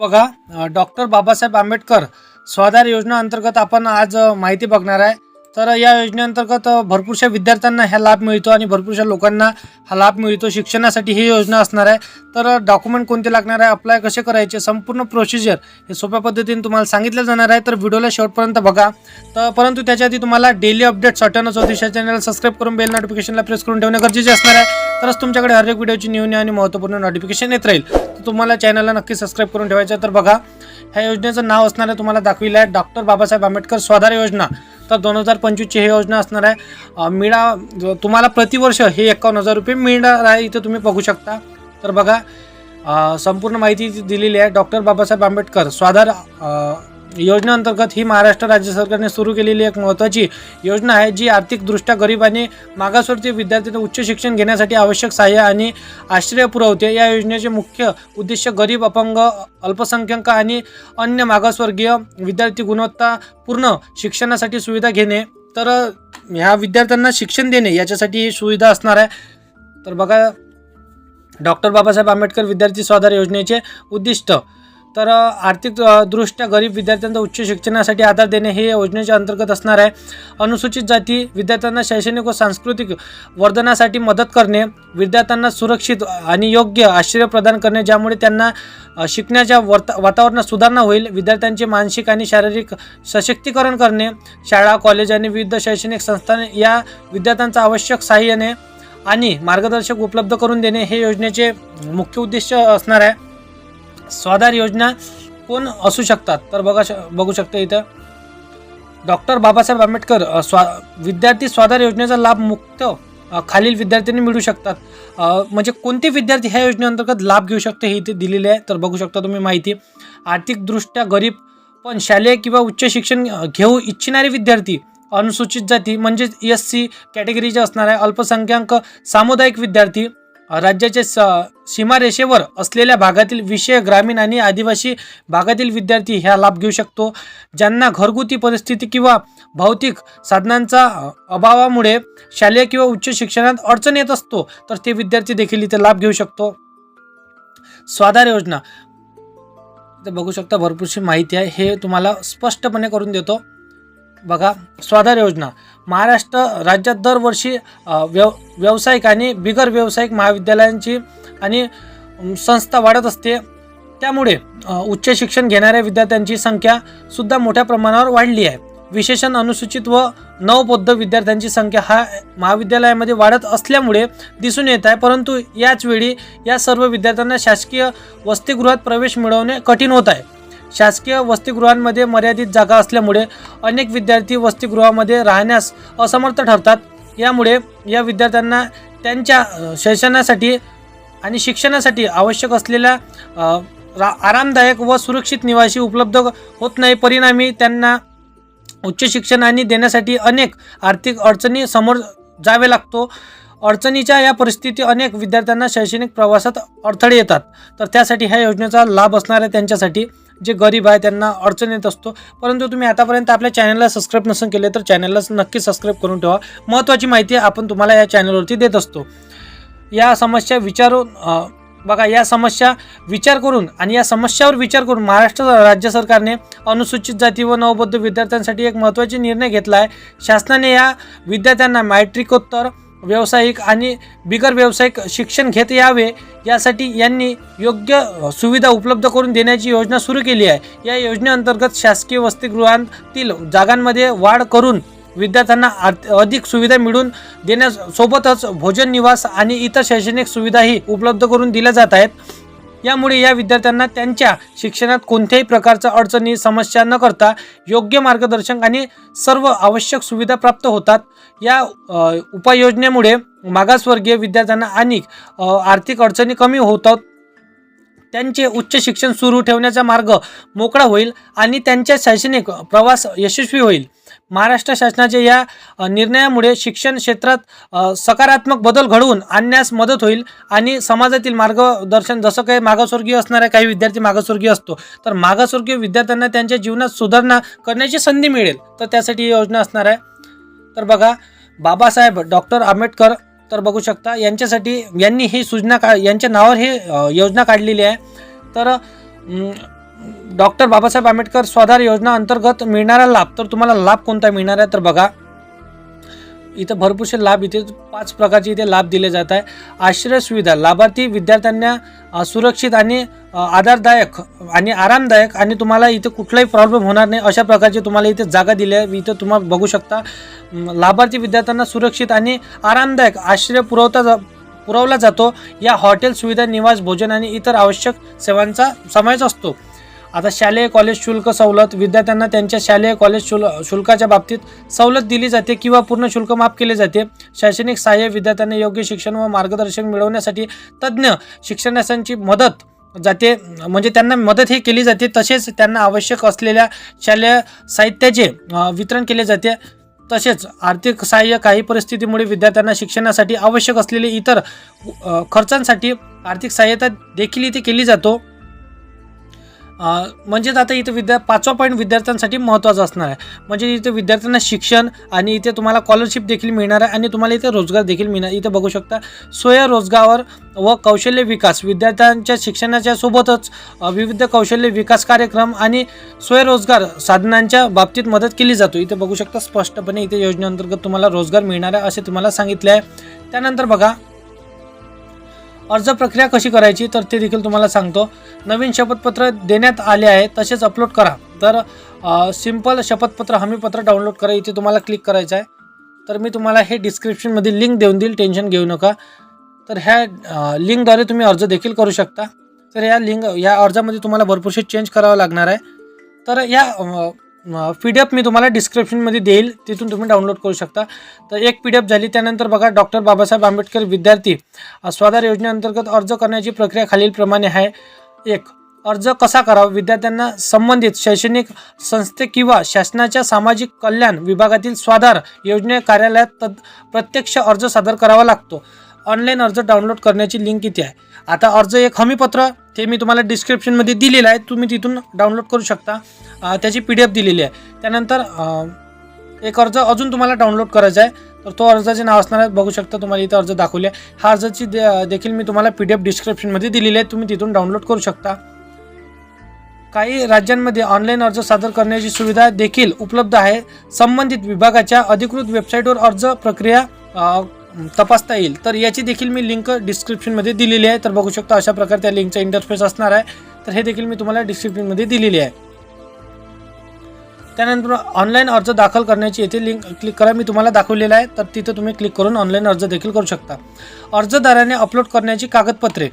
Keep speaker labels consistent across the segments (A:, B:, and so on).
A: बघा डॉक्टर बाबासाहेब आंबेडकर स्वाधार योजना अंतर्गत आपण आज माहिती बघणार आहे. तर या योजनेअंतर्गत भरपूरशा विद्यार्थ्यांना ह्या लाभ मिळतो आणि भरपूरशा लोकांना हा लाभ मिळतो. शिक्षणासाठी ही योजना असणार आहे. तर डॉक्युमेंट कोणते लागणार आहे? अप्लाय कसे करायचे? संपूर्ण प्रोसिजर हे सोप्या पद्धतीने तुम्हाला सांगितलं जाणार आहे. तर व्हिडिओला शेवटपर्यंत बघा. तर परंतु त्याच्या आधी तुम्हाला डेली अपडेट्स अटर्न चौतीसच्या चॅनलला सबस्क्राईब करून बेल नोटिफिकेशनला प्रेस करून ठेवणे गरजेचे असणार आहे. तरच तुमच्याकडे हर एक व्हिडिओची न्यू आणि महत्त्वपूर्ण नोटिफिकेशन येत राहील. तर तुम्हाला चॅनलला नक्की सबस्क्राईब करून ठेवायचं आहे. तर बघा ह्या योजनेचं नाव असणारं तुम्हाला दाखविलं आहे. डॉक्टर बाबासाहेब आंबेडकर स्वाधार योजना. तर दोन हजार पंचवीसची ही योजना असणार आहे. मिळा तुम्हाला प्रतिवर्ष हे एकावन्न हजार रुपये मिळणार आहे इथं तुम्ही बघू शकता. तर बघा संपूर्ण माहिती दिलेली आहे. डॉक्टर बाबासाहेब आंबेडकर स्वाधार योजनेअंतर्गत ही महाराष्ट्र राज्य सरकारने सुरू केलेली एक महत्त्वाची योजना आहे जी आर्थिकदृष्ट्या गरीब आणि मागासवर्गीय विद्यार्थ्यांना उच्च शिक्षण घेण्यासाठी आवश्यक सहाय्य आणि आश्रय पुरवते. या योजनेचे मुख्य उद्देश गरीब अपंग अल्पसंख्याक आणि अन्य मागासवर्गीय विद्यार्थी गुणवत्तापूर्ण शिक्षणासाठी सुविधा घेणे. तर ह्या विद्यार्थ्यांना शिक्षण देणे याच्यासाठी ही सुविधा असणार आहे. तर बघा डॉक्टर बाबासाहेब आंबेडकर विद्यार्थी स्वाधार योजनेचे उद्दिष्ट. तर आर्थिक दृष्ट्या गरीब विद्यार्थ्यांना उच्च शिक्षणासाठी आधार देणे हे योजनेच्या अंतर्गत असणार आहे. अनुसूचित जाती विद्यार्थ्यांना शैक्षणिक व सांस्कृतिक वर्धनासाठी मदत करणे विद्यार्थ्यांना सुरक्षित आणि योग्य आश्रय प्रदान करणे ज्यामुळे त्यांना शिकण्याच्या वर्त वातावरणात सुधारणा होईल विद्यार्थ्यांचे मानसिक आणि शारीरिक सशक्तीकरण करणे शाळा कॉलेज आणि विविध शैक्षणिक संस्थाने या विद्यार्थ्यांचा आवश्यक सहाय्याने आणि मार्गदर्शक उपलब्ध करून देणे हे योजनेचे मुख्य उद्देश असणार आहे. स्वाधार योजना कोण असू शकतात? तर बघा श बघू शकता इथं. डॉक्टर बाबासाहेब आंबेडकर स्वा विद्यार्थी स्वाधार योजनेचा लाभ मुक्त खालील विद्यार्थ्यांनी मिळू शकतात. म्हणजे कोणते विद्यार्थी ह्या योजनेअंतर्गत लाभ घेऊ शकते हे इथे दिलेले आहे तर बघू शकता तुम्ही माहिती. आर्थिकदृष्ट्या गरीब पण शालेय किंवा उच्च शिक्षण घेऊ इच्छिणारे विद्यार्थी अनुसूचित जाती म्हणजेच एस सी कॅटेगरीचे असणार आहे अल्पसंख्याक सामुदायिक विद्यार्थी राज्याच्या स सीमारेषेवर असलेल्या भागातील विषय ग्रामीण आणि आदिवासी भागातील विद्यार्थी ह्या लाभ घेऊ शकतो. ज्यांना घरगुती परिस्थिती किंवा भौतिक साधनांचा अभावामुळे शालेय किंवा उच्च शिक्षणात अडचण येत असतो तर ते विद्यार्थी देखील इथे लाभ घेऊ शकतो. स्वाधार योजना. इथे बघू शकता भरपूरशी माहिती आहे. हे तुम्हाला स्पष्टपणे करून देतो. बघा स्वाधार योजना. महाराष्ट्र राज्यात दरवर्षी व्यव व्यावसायिक आणि बिगर व्यावसायिक महाविद्यालयांची आणि संस्था वाढत असते. त्यामुळे उच्च शिक्षण घेणाऱ्या विद्यार्थ्यांची संख्या सुद्धा मोठ्या प्रमाणावर वाढली आहे. विशेषण अनुसूचित व नवबौद्ध विद्यार्थ्यांची संख्या हा महाविद्यालयामध्ये वाढत असल्यामुळे दिसून येत आहे. परंतु याच वेळी या सर्व विद्यार्थ्यांना शासकीय वसतिगृहात प्रवेश मिळवणे कठीण होत आहे. शासकीय वसतिगृहांमध्ये मर्यादित जागा असल्यामुळे अनेक विद्यार्थी वसतिगृहामध्ये राहण्यास असमर्थ ठरतात. यामुळे या विद्यार्थ्यांना त्यांच्या शैक्षणासाठी आणि शिक्षणासाठी आवश्यक असलेल्या रा आरामदायक व सुरक्षित निवासी उपलब्ध होत नाही. परिणामी त्यांना उच्च शिक्षण आणि देण्यासाठी अनेक आर्थिक अडचणी समोर जावे लागतो. अडचणीच्या या परिस्थिती अनेक विद्यार्थ्यांना शैक्षणिक प्रवासात अडथळे येतात. तर त्यासाठी ह्या योजनेचा लाभ असणाऱ्या त्यांच्यासाठी जे गरीब आहे त्यांना अडचण येत असतो. परंतु तुम्ही आतापर्यंत आपल्या चॅनलला सबस्क्राईब नसून केले तर चॅनलला नक्की सबस्क्राईब करून ठेवा. महत्त्वाची माहिती आपण तुम्हाला या चॅनलवरती देत असतो. या समस्या विचारून बघा या समस्या विचार करून आणि या समस्यावर विचार करून महाराष्ट्र राज्य सरकारने अनुसूचित जाती व नवबद्ध विद्यार्थ्यांसाठी एक महत्त्वाचे निर्णय घेतला आहे. शासनाने या विद्यार्थ्यांना मॅट्रिकोत्तर व्यावसायिक आणि बिगर व्यावसायिक शिक्षण घेत यावे यासाठी यांनी योग्य सुविधा उपलब्ध करून देण्याची योजना सुरू केली आहे. या योजनेअंतर्गत शासकीय वसतिगृहांतील जागांमध्ये वाढ करून विद्यार्थ्यांना अधिक सुविधा मिळून देण्यासोबतच भोजन निवास आणि इतर शैक्षणिक सुविधाही उपलब्ध करून दिल्या जात आहेत. यामुळे या विद्यार्थ्यांना त्यांच्या शिक्षणात कोणत्याही प्रकारच्या अडचणी समस्या न करता योग्य मार्गदर्शन आणि सर्व आवश्यक सुविधा प्राप्त होतात. या उपाययोजनेमुळे मागासवर्गीय विद्यार्थ्यांना आणि आर्थिक अडचणी कमी होतात त्यांचे उच्च शिक्षण सुरू ठेवण्याचा मार्ग मोकळा होईल आणि त्यांच्या शैक्षणिक प्रवास यशस्वी होईल. महाराष्ट्र शासनाच्या या निर्णयामुळे शिक्षण क्षेत्रात सकारात्मक बदल घडवून आणण्यास मदत होईल आणि समाजातील मार्गदर्शन जसं काही मागासवर्गीय असणाऱ्या काही विद्यार्थी मागासवर्गीय असतो तर मागासवर्गीय विद्यार्थ्यांना त्यांच्या जीवनात सुधारणा करण्याची संधी मिळेल तर त्यासाठी ही योजना असणार आहे. तर बघा बाबासाहेब डॉक्टर आंबेडकर तर बघू शकता यांच्यासाठी यांनी ही सूचना का यांच्या नावावर ही योजना काढलेली आहे. तर डॉक्टर बाबासाहेब आंबेडकर स्वाधार योजना अंतर्गत मिळणारा लाभ तर तुम्हाला लाभ कोणता मिळणार आहे? तर बघा इथं भरपूरसे लाभ इथे पाच प्रकारचे इथे लाभ दिले जात आहे. आश्रय सुविधा लाभार्थी विद्यार्थ्यांना सुरक्षित आणि आधारदायक आणि आरामदायक आणि तुम्हाला इथे कुठलाही प्रॉब्लेम होणार नाही अशा प्रकारची तुम्हाला इथे जागा दिली आहे. इथं तुम्हाला बघू शकता लाभार्थी विद्यार्थ्यांना सुरक्षित आणि आरामदायक आश्रय पुरवता जा पुरवला जातो. या हॉटेल सुविधा निवास भोजन आणि इतर आवश्यक सेवांचा समावेश असतो. आता शालेय कॉलेज शुल्क सवलत विद्यार्थ्यांना त्यांच्या शालेय कॉलेज शुल शुल्काच्या बाबतीत सवलत दिली जाते किंवा पूर्ण शुल्क माफ केले जाते. शैक्षणिक सहाय्य विद्यार्थ्यांना योग्य शिक्षण व मार्गदर्शन मिळवण्यासाठी तज्ज्ञ शिक्षणासांची मदत जाते. म्हणजे त्यांना मदत ही केली जाते. तसेच त्यांना आवश्यक असलेल्या शालेय साहित्याचे वितरण केले जाते. तसेच आर्थिक सहाय्य काही परिस्थितीमुळे विद्यार्थ्यांना शिक्षणासाठी आवश्यक असलेले इतर खर्चांसाठी आर्थिक सहाय्यता देखील इथे केली जातो. म्हणजेच आता इथं विद्या पाचवा पॉईंट विद्यार्थ्यांसाठी महत्त्वाचा असणार आहे. म्हणजे इथे विद्यार्थ्यांना शिक्षण आणि इथे तुम्हाला स्कॉलरशिप देखील मिळणार आहे आणि तुम्हाला इथे रोजगार देखील मिळणार इथे बघू शकता स्वयंरोजगार व कौशल्य विकास विद्यार्थ्यांच्या शिक्षणाच्या सोबतच विविध कौशल्य विकास कार्यक्रम आणि स्वयंरोजगार साधनांच्या बाबतीत मदत केली जातो. इथे बघू शकता स्पष्टपणे इथे योजनेअंतर्गत तुम्हाला रोजगार मिळणार आहे असे तुम्हाला सांगितले आहे. त्यानंतर बघा अर्ज प्रक्रिया कशी करायची तर ते देखील तुम्हाला सांगतो. नवीन शपथपत्र देण्यात आले आहे तसेच अपलोड करा. तर सिंपल शपथपत्र हमीपत्र डाउनलोड करा इथे तुम्हाला क्लिक करायचं आहे. तर मी तुम्हाला हे डिस्क्रिप्शनमध्ये लिंक देऊन देईल टेन्शन घेऊ नका. तर ह्या लिंकद्वारे तुम्ही अर्ज देखील करू शकता. तर या लिंक या अर्जामध्ये तुम्हाला भरपूरशी चेंज करावं लागणार आहे. तर या पी डी एफ मी तुम्हाला डिस्क्रिप्शनमध्ये देईल. तिथून तुम्ही डाउनलोड करू शकता. तर एक पी डी एफ झाली त्यानंतर बघा डॉक्टर बाबासाहेब आंबेडकर विद्यार्थी स्वाधार योजनेअंतर्गत अर्ज करण्याची प्रक्रिया खालीलप्रमाणे आहे. एक अर्ज कसा करावा? विद्यार्थ्यांना संबंधित शैक्षणिक संस्थे किंवा शासनाच्या सामाजिक कल्याण विभागातील स्वाधार योजने कार्यालयात तद प्रत्यक्ष अर्ज सादर करावा लागतो. ऑनलाईन अर्ज डाउनलोड करण्याची लिंक इथे आहे. आता अर्ज एक हमीपत्र ते मी तुम्हाला डिस्क्रिप्शनमध्ये दिलेलं आहे. तुम्ही तिथून डाउनलोड करू शकता. त्याची पी डी एफ दिलेली आहे. त्यानंतर एक अर्ज अजून तुम्हाला डाउनलोड करायचा आहे. तर तो अर्जाचे नाव असणार आहे बघू शकता तुम्हाला इथं अर्ज दाखवले आहे. हा अर्जाची दे- देखील मी तुम्हाला पी डी एफ डिस्क्रिप्शनमध्ये दिलेली आहे. तुम्ही तिथून डाउनलोड करू शकता. काही राज्यांमध्ये ऑनलाईन अर्ज सादर करण्याची सुविधा देखील उपलब्ध आहे. संबंधित विभागाच्या अधिकृत वेबसाईटवर अर्ज प्रक्रिया तपासता येईल. तर याची देखील मी लिंक डिस्क्रिप्शनमध्ये दिलेली आहे. तर बघू शकता अशा प्रकारे त्या लिंकचा इंटरफेस असणार आहे. तर हे देखील मी तुम्हाला डिस्क्रिप्शनमध्ये दिलेली आहे. त्यानंतर ऑनलाईन अर्ज दाखल करण्याची येथे लिंक क्लिक करा. मी तुम्हाला दाखवलेलं आहे तर तिथं तुम्ही क्लिक करून ऑनलाईन अर्ज देखील करू शकता. अर्जदाराने अपलोड करण्याची कागदपत्रे.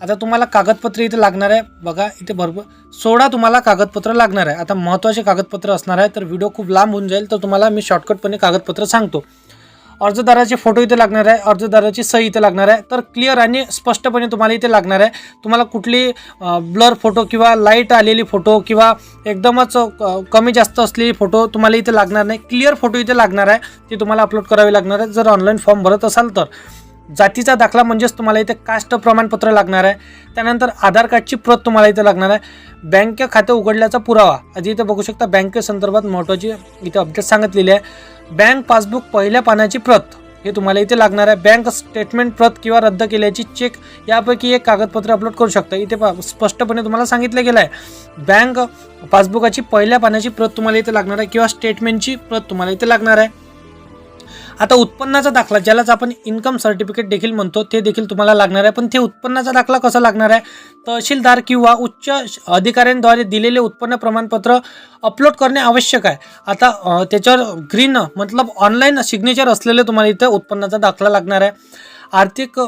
A: आता तुम्हाला कागदपत्रे इथे लागणार आहे. बघा इथे भरपूर सोळा तुम्हाला कागदपत्र लागणार आहे. आता महत्त्वाचे कागदपत्र असणार आहे तर व्हिडिओ खूप लांब होऊन जाईल तर तुम्हाला मी शॉर्टकटपणे कागदपत्र सांगतो. अर्जदाराचे फोटो इथे लागणार आहे अर्जदाराची सही इथे लागणार आहे. तर क्लिअर आणि स्पष्टपणे तुम्हाला इथे लागणार आहे. तुम्हाला कुठली ब्लर फोटो किंवा लाइट आलेली फोटो किंवा एकदमच कमी जास्त असलेली फोटो तुम्हाला इथे लागणार नाही. क्लिअर फोटो इथे लागणार आहे ती तुम्हाला अपलोड करावी लागणार आहे. जर ऑनलाईन फॉर्म भरत असाल तर. जातीचा दाखला म्हणजेच तुम्हाला इथे कास्ट प्रमाणपत्र लागणार आहे. त्यानंतर आधार कार्डची प्रत तुम्हाला इथे लागणार आहे. बँक खाते उघडल्याचा पुरावा. आधी इथे बघू शकता बँकेसंदर्भात महत्त्वाची इथे अपडेट सांगितलेली आहे. बँक पासबुक पहिल्या पानाची प्रत. हे तुम्हाला इथे लागणार आहे. बँक स्टेटमेंट प्रत किंवा रद्द केल्याची चेक यापैकी एक कागदपत्र अपलोड करू शकता. इथे पा- स्पष्टपणे तुम्हाला सांगितलं गेलं आहे. बँक पासबुकाची पहिल्या पानाची प्रत तुम्हाला इथे लागणार आहे किंवा स्टेटमेंटची प्रत तुम्हाला इथे लागणार आहे. आता उत्पन्नाचा दाखला ज्यालाच आपण इन्कम सर्टिफिकेट देखील म्हणतो ते देखील तुम्हाला लागणार आहे. पण ते उत्पन्नाचा दाखला कसा लागणार आहे? तहसीलदार किंवा उच्च श- अधिकाऱ्यांद्वारे दिलेले उत्पन्न प्रमाणपत्र अपलोड करणे आवश्यक आहे. आता त्याच्यावर ग्रीन मतलब ऑनलाईन सिग्नेचर असलेले तुम्हाला इथं उत्पन्नाचा दाखला लागणार आहे. आर्थिक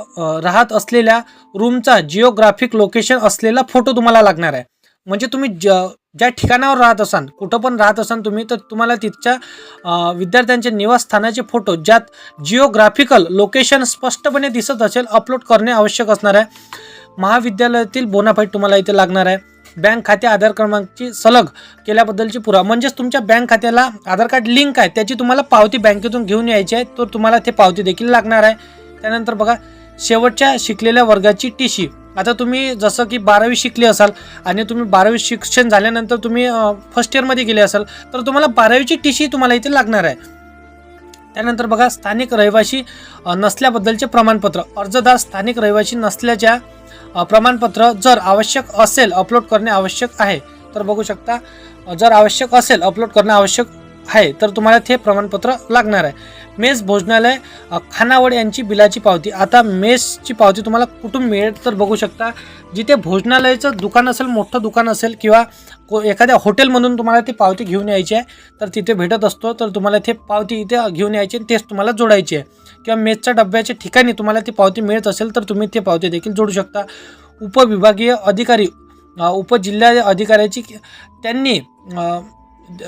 A: राहत असलेल्या रूमचा जिओग्राफिक लोकेशन असलेला फोटो तुम्हाला लागणार आहे. म्हणजे तुम्ही ज ज्या ठिकाणावर राहत असाल कुठं पण राहत असाल तुम्ही तर तुम्हाला तिथच्या विद्यार्थ्यांचे विद्यार्थ्यांच्या निवासस्थानाचे फोटो ज्यात जिओग्राफिकल लोकेशन स्पष्टपणे दिसत असेल अपलोड करणे आवश्यक असणार आहे. महाविद्यालयातील बोनाफाईट तुम्हाला इथे लागणार आहे. बँक खाते आधार क्रमांकची सलग केल्याबद्दलची पुरावा म्हणजेच तुमच्या बँक खात्याला आधार कार्ड लिंक आहे त्याची तुम्हाला पावती बँकेतून घेऊन यायची आहे तर तुम्हाला ते पावती देखील लागणार आहे. त्यानंतर बघा शेवटच्या शिकलेल्या वर्गाची टी सी आता तुम्ही जसं की बारावी शिकले असाल आणि तुम्ही बारावी शिक्षण झाल्यानंतर तुम्ही फर्स्ट इयरमध्ये गेले असाल तर तुम्हाला बारावीची टी सी तुम्हाला इथे लागणार आहे. त्यानंतर बघा स्थानिक रहिवासी नसल्याबद्दलचे प्रमाणपत्र. अर्जदार स्थानिक रहिवासी नसल्याच्या प्रमाणपत्र जर आवश्यक असेल अपलोड करणे आवश्यक आहे. तर बघू शकता जर आवश्यक असेल अपलोड करणे आवश्यक आहे तर तुम्हाला ते प्रमाणपत्र लागणार आहे. मेस भोजनालय अ, खानावळ यांची बिलाची पावती. आता मेसची पावती तुम्हाला कुठून मिळेल तर बघू शकता. जिथे भोजनालयाचं दुकान असेल मोठं दुकान असेल किंवा को एखाद्या हॉटेलमधून तुम्हाला ती पावती घेऊन यायची आहे तर तिथे भेटत असतो तर तुम्हाला ते पावती इथे घेऊन यायची आणि तेच तुम्हाला जोडायची आहे. किंवा मेसच्या डब्याच्या ठिकाणी तुम्हाला ती पावती मिळत असेल तर तुम्ही ते पावती देखील जोडू शकता. उपविभागीय अधिकारी उपजिल्हा अधिकाऱ्याची त्यांनी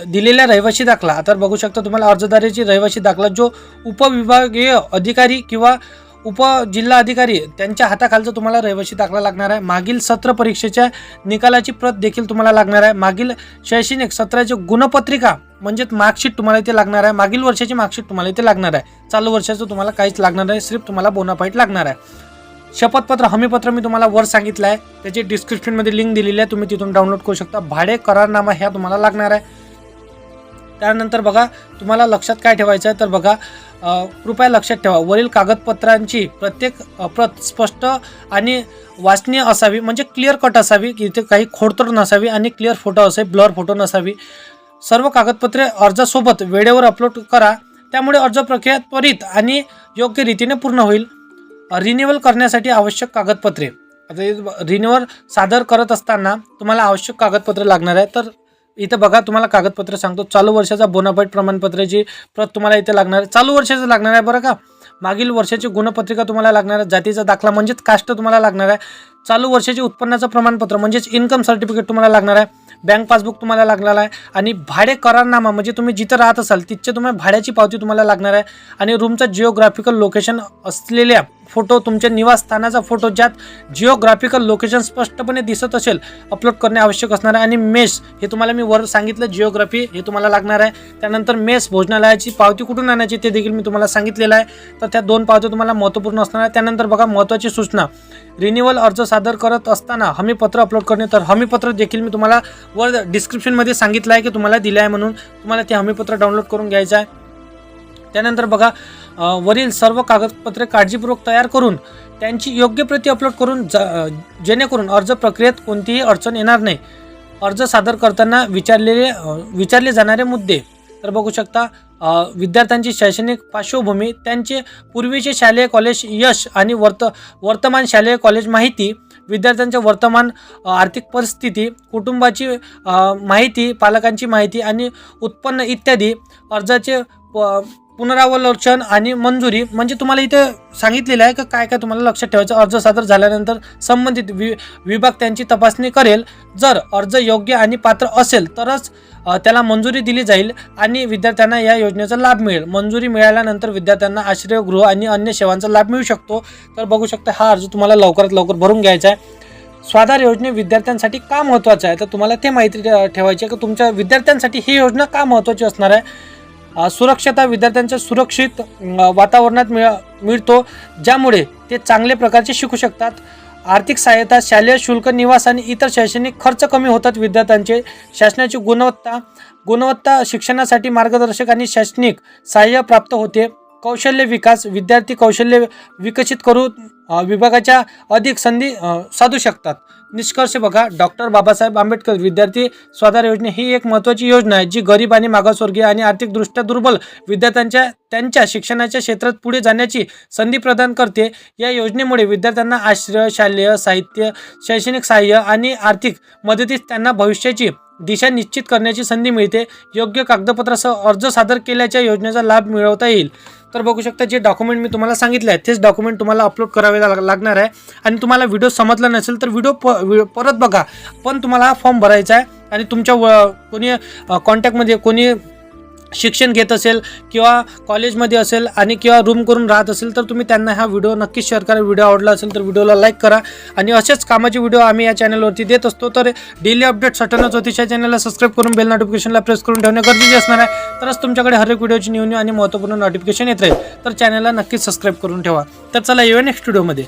A: दिलेला रहिवासी दाखला. आता बघू शकता तुम्हाला अर्जदाराची रहिवासी दाखला जो उपविभागीय अधिकारी किंवा उपजिल्हा अधिकारी त्यांच्या हाताखालचा तुम्हाला रहिवासी दाखला लागणार आहे. मागील सत्र परीक्षेच्या निकालाची प्रत देखील तुम्हाला लागणार आहे. मागील शैक्षणिक सत्राची गुणपत्रिका म्हणजेच मार्कशीट तुम्हाला इथे लागणार आहे. मागील वर्षाची मार्कशीट तुम्हाला इथे लागणार आहे. चालू वर्षाचं तुम्हाला काहीच लागणार नाही. सिर्फ तुम्हाला बोनाफाईट लागणार आहे. शपथपत्र हमीपत्र मी तुम्हाला वर सांगितलं आहे. त्याची डिस्क्रिप्शनमध्ये लिंक दिलेली आहे. तुम्ही तिथून डाउनलोड करू शकता. भाडे करारनामा ह्या तुम्हाला लागणार आहे. त्यानंतर बघा तुम्हाला लक्षात काय ठेवायचं आहे? तर बघा कृपया लक्षात ठेवा. वरील कागदपत्रांची प्रत्येक प्रत स्पष्ट आणि वाचनीय असावी. म्हणजे क्लिअर कट असावी की इथे काही खोडतोड नसावी आणि क्लिअर फोटो असावी ब्लर फोटो नसावी. सर्व कागदपत्रे अर्जासोबत वेळेवर अपलोड करा. त्यामुळे अर्ज प्रक्रिया त्वरित आणि योग्य रीतीने पूर्ण होईल. रिन्युअल करण्यासाठी आवश्यक कागदपत्रे. आता रिन्युअल सादर करत असताना तुम्हाला आवश्यक कागदपत्रे लागणार आहे तर इथं बघा तुम्हाला कागदपत्र सांगतो. चालू वर्षाचा बोनाफाईट प्रमाणपत्राची प्रत तुम्हाला इथे लागणार आहे. चालू वर्षाचं लागणार आहे बरं का? मागील वर्षाची गुणपत्रिका तुम्हाला लागणार आहे. जातीचा दाखला म्हणजेच कास्ट तुम्हाला लागणार आहे. चालू वर्षाचे उत्पन्नाचं प्रमाणपत्र म्हणजेच इन्कम सर्टिफिकेट तुम्हाला लागणार आहे. बँक पासबुक तुम्हाला लागणार आहे आणि भाडे करारनामा म्हणजे तुम्ही जिथं राहत असाल तिथच्या तुम्हाला भाड्याची पावती तुम्हाला लागणार आहे. आणि रूमचं जिओग्राफिकल लोकेशन असलेल्या फोटो तुमच्या निवासस्थानाचा फोटो ज्यात जिओग्राफिकल लोकेशन स्पष्टपणे दिसत असेल अपलोड करणे आवश्यक असणार आहे. आणि मेस हे तुम्हाला मी वर सांगितलं जिओग्राफी हे तुम्हाला लागणार आहे. त्यानंतर मेस भोजनालयाची पावती कुठून आणायची ते देखील मी तुम्हाला सांगितलेलं आहे. तर त्या दोन पावत्या तुम्हाला महत्त्वपूर्ण असणार आहे. त्यानंतर बघा महत्त्वाची सूचना. रिन्युअल अर्ज सादर करत असताना हमीपत्र अपलोड करणे तर हमीपत्र देखील मी तुम्हाला वर डिस्क्रिप्शनमध्ये सांगितलं आहे की तुम्हाला दिलं आहे म्हणून तुम्हाला ते हमीपत्र डाउनलोड करून घ्यायचं आहे. त्यानंतर बघा वरील सर्व कागदपत्रे काळजीपूर्वक तयार करून त्यांची योग्य प्रती अपलोड करून ज जेणेकरून अर्ज प्रक्रियेत कोणतीही अडचण येणार नाही. अर्ज सादर करताना विचारलेले विचारले जाणारे मुद्दे. तर बघू शकता विद्यार्थ्यांची शैक्षणिक पार्श्वभूमी त्यांचे पूर्वीचे शालेय कॉलेज यश आणि वर्त वर्तमान शालेय कॉलेज माहिती विद्यार्थ्यांच्या वर्तमान आर्थिक परिस्थिती कुटुंबाची माहिती पालकांची माहिती आणि उत्पन्न इत्यादी अर्जाचे प- पुनरावलोचन आणि मंजुरी म्हणजे तुम्हाला इथे सांगितलेलं आहे का काय काय तुम्हाला लक्षात ठेवायचं? अर्ज सादर झाल्यानंतर संबंधित वि विभाग त्यांची तपासणी करेल. जर अर्ज योग्य आणि पात्र असेल तरच त्याला मंजुरी दिली जाईल आणि विद्यार्थ्यांना या योजनेचा लाभ मिळेल. मंजुरी मिळाल्यानंतर विद्यार्थ्यांना आश्रयगृह आणि अन्य सेवांचा लाभ मिळू शकतो. तर बघू शकता हा अर्ज तुम्हाला लवकरात लवकर भरून घ्यायचा आहे. स्वाधार योजने विद्यार्थ्यांसाठी का महत्त्वाचं आहे? तर तुम्हाला ते माहिती ठेवायची आहे की तुमच्या विद्यार्थ्यांसाठी ही योजना का महत्त्वाची असणार आहे? सुरक्षता विद्यार्थ्यांच्या सुरक्षित वातावरणात मिळ मिळतो ज्यामुळे ते चांगल्या प्रकारचे शिकू शकतात. आर्थिक सहाय्यता शालेय शुल्क निवास आणि इतर शैक्षणिक खर्च कमी होतात. विद्यार्थ्यांचे शासनाची गुणवत्ता गुणवत्ता शिक्षणासाठी मार्गदर्शक आणि शैक्षणिक सहाय्य प्राप्त होते. कौशल्य विकास विद्यार्थी कौशल्य विकसित करून विभागाच्या अधिक संधी साधू शकतात. निष्कर्ष बघा डॉक्टर बाबासाहेब आंबेडकर विद्यार्थी स्वाधार योजना ही एक महत्त्वाची योजना आहे जी गरीब आणि मागासवर्गीय आणि आर्थिकदृष्ट्या दुर्बल विद्यार्थ्यांच्या त्यांच्या शिक्षणाच्या क्षेत्रात पुढे जाण्याची संधी प्रदान करते. या योजनेमुळे विद्यार्थ्यांना आश्रय शालेय साहित्य शैक्षणिक सहाय्य आणि आर्थिक मदतीस त्यांना भविष्याची दिशा निश्चित करण्याची संधी मिळते. योग्य कागदपत्रासह अर्ज सादर केल्याच्या योजनेचा लाभ मिळवता येईल. तर बघू शकता जे डॉक्युमेंट मी तुम्हाला सांगितले आहे तेच डॉक्युमेंट तुम्हाला अपलोड करावे लाग- लागणार आहे. आणि तुम्हाला व्हिडिओ समजला नसेल तर व्हिडिओ प परत बघा. पण तुम्हाला हा फॉर्म भरायचा आहे. आणि तुमच्या व कोणी कॉन्टॅक्टमध्ये कोणी शिक्षण घेत असेल किंवा कॉलेजमध्ये असेल आणि किंवा रूम करून राहत असेल तर तुम्ही त्यांना हा व्हिडिओ नक्कीच शेअर करा. व्हिडिओ आवडला असेल तर व्हिडिओला लाईक करा. आणि असेच कामाचे व्हिडिओ आम्ही या चॅनलवरती देत असतो. तर डेली अपडेट सटनच ज्योतिषा चॅनलला सबस्क्राईब करून बेल नोटिफिकेशनला प्रेस करून ठेवणे गरजेचे असणार आहे. तरच तुमच्याकडे हर एक व्हिडिओची न्यू न्यू आणि महत्त्वपूर्ण नोटिफिकेशन येत राहील. तर चॅनलला नक्कीच सबस्क्राईब करून ठेवा. तर चला येऊया नेक्स्ट व्हिडिओमध्ये